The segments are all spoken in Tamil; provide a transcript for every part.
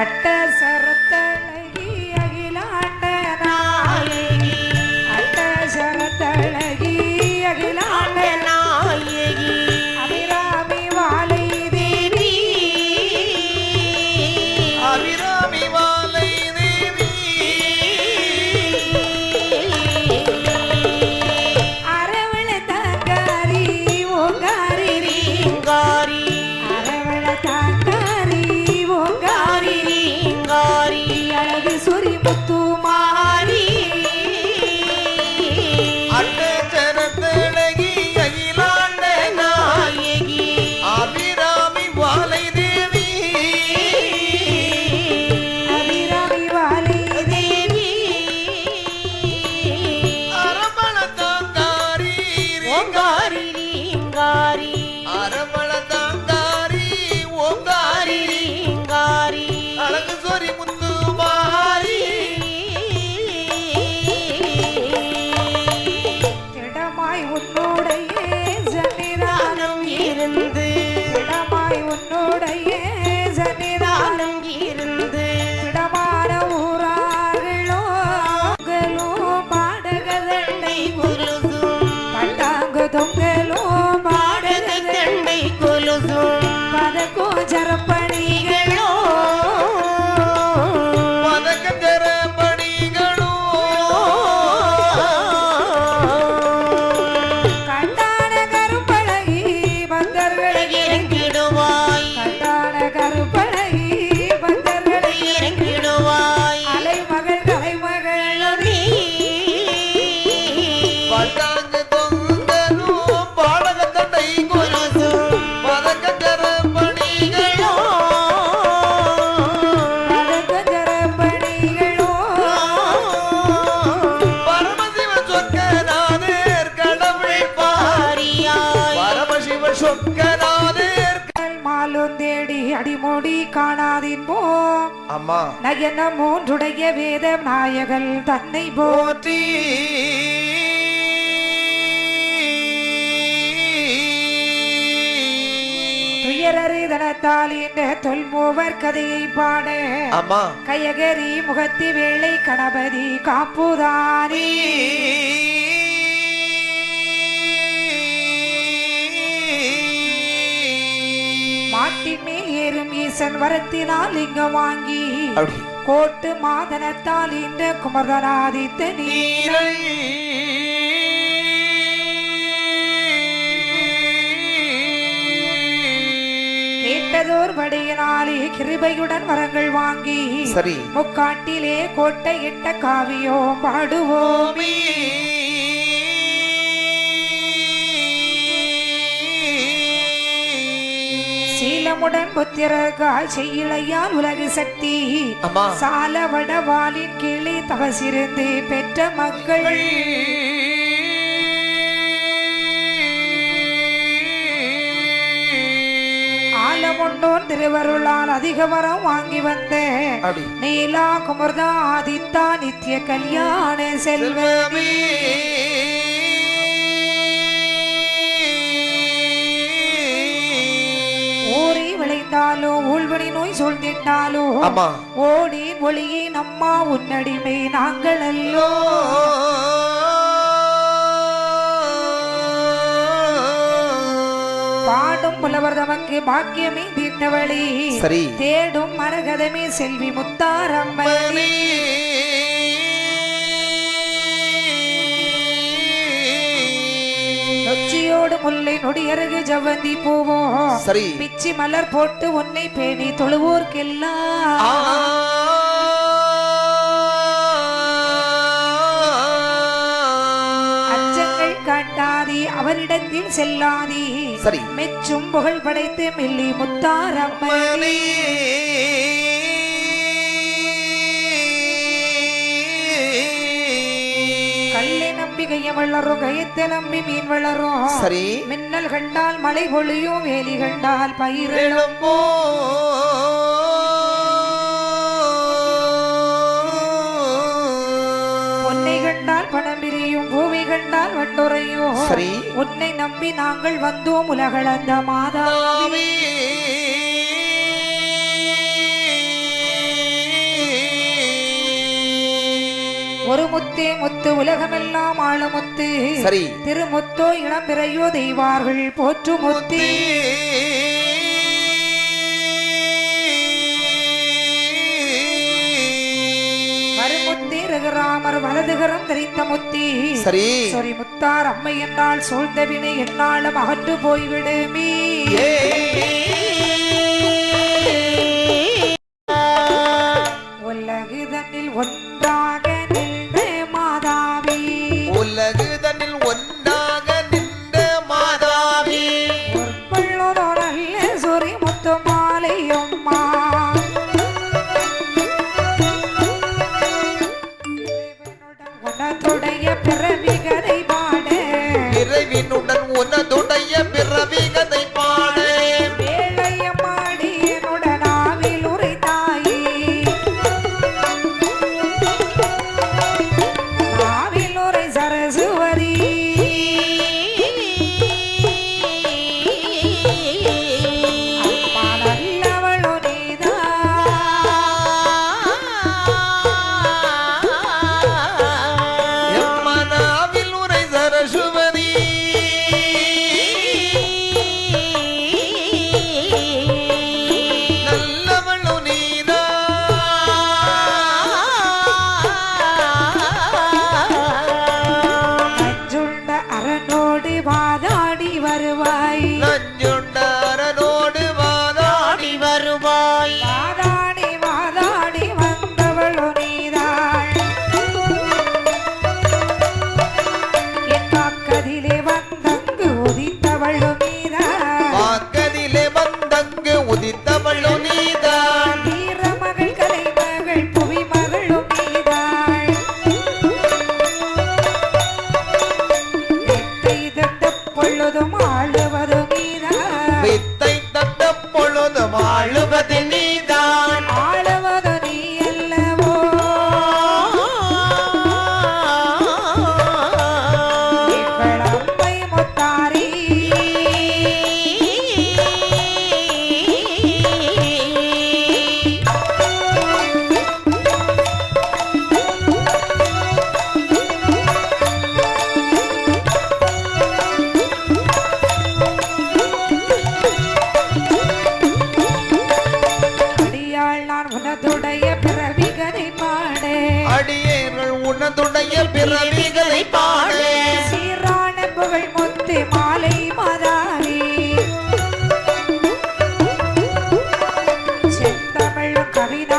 அட்ட அம்மா நயன மூன்றுடைய வேத நாயகல் தன்னை போற்றி. துயரறிதனத்தால் இந்த தொல்மூவர் கதையை பாட. அம்மா கயகரி முகத்தி வேளை கணபதி காப்புதானே. மாட்டின் மேல் ஏறும் ஈசன் வரத்தினால் லிங்கம் வாங்கி. கோட்டு மாதனத்தால் இந்த குமரனாதித்த நீரை கேட்டதோர் படியினாலே கிருபையுடன் வரங்கள் வாங்கி சரி. முக்காட்டிலே கோட்டை இட்ட காவியோ பாடுவோமே. சீலமுடன் புத்திரர்கால் செய்யிலையால் உலகு சக்தி. சால வடவாலின் கீழே தவசிருந்து பெற்ற மக்கள். ஆலமுண்டோன் திருவருளால் அதிக வரம் வாங்கி வந்த நீலா குமர்தா ஆதித்தா நித்திய கல்யாண செல்வமே. விளைந்தாலோ ஊழ்வனை நோய் சொல்ந்திட்டாலோ அம்மா. ஓடி ஒளியே நம்மா உன்னடிமை நாங்கள் அல்லோ பாடும் புலவர் தமக்கு பாக்கியமே தீர்த்தவழி தேடும் மரகதமே செல்வி முத்தாரம்மணி நொச்சியோடு முல்லை நொடியருகு ஜவ்வந்தி பூவோ சரி. பிச்சி மலர் போட்டு உன்னை பேணி தொழுவோர்க்கெல்லாம் அச்சங்கள் காட்டாதே அவரிடத்தில் செல்லாதே. சரி. மெச்சும் புகழ் படைத்து மில்லி முத்தாரம்மணி நம்பிக்கையும் வளரும் கயத்தை நம்பி மீன் வளரும். சரி. மின்னல் கண்டால் மழை பொழியும் வேலி கண்டால் பயிரிடும் எழும்போ. பொன்னை கண்டால் பணம் பிரியும் பூவை கண்டால் வண்டுரையும் சரி. உன்னை நம்பி நாங்கள் வந்தோம் உலகளந்த மாதா ஒரு முத்தே முத்து உலகமெல்லாம் ஆள முத்து. சரி. திருமுத்தோ இளம்பிறையோ தெய்வார்கள் போற்று முத்து. ரகுராமர் வலதுகரம் தெரிந்த முத்தி. சரி. சரி முத்தார் அம்மை என்றால் சூழ்ந்த வினை என்னாலும் அகற்று போய்விடுமே. உலகு தன்னில் ஒன்றாக Thank you. Judith Marina.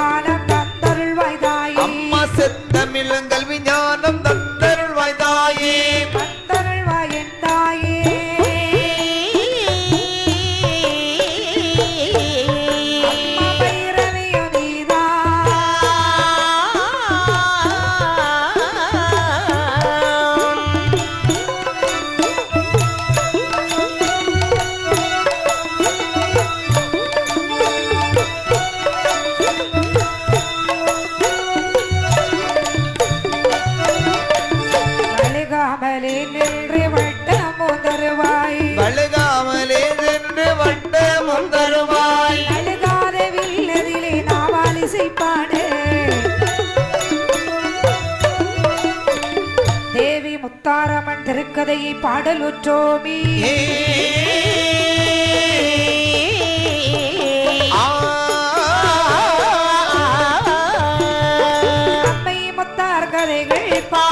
கதையை பாடலுற்றோமே. அம்மை முத்தார் கதைகள் பா.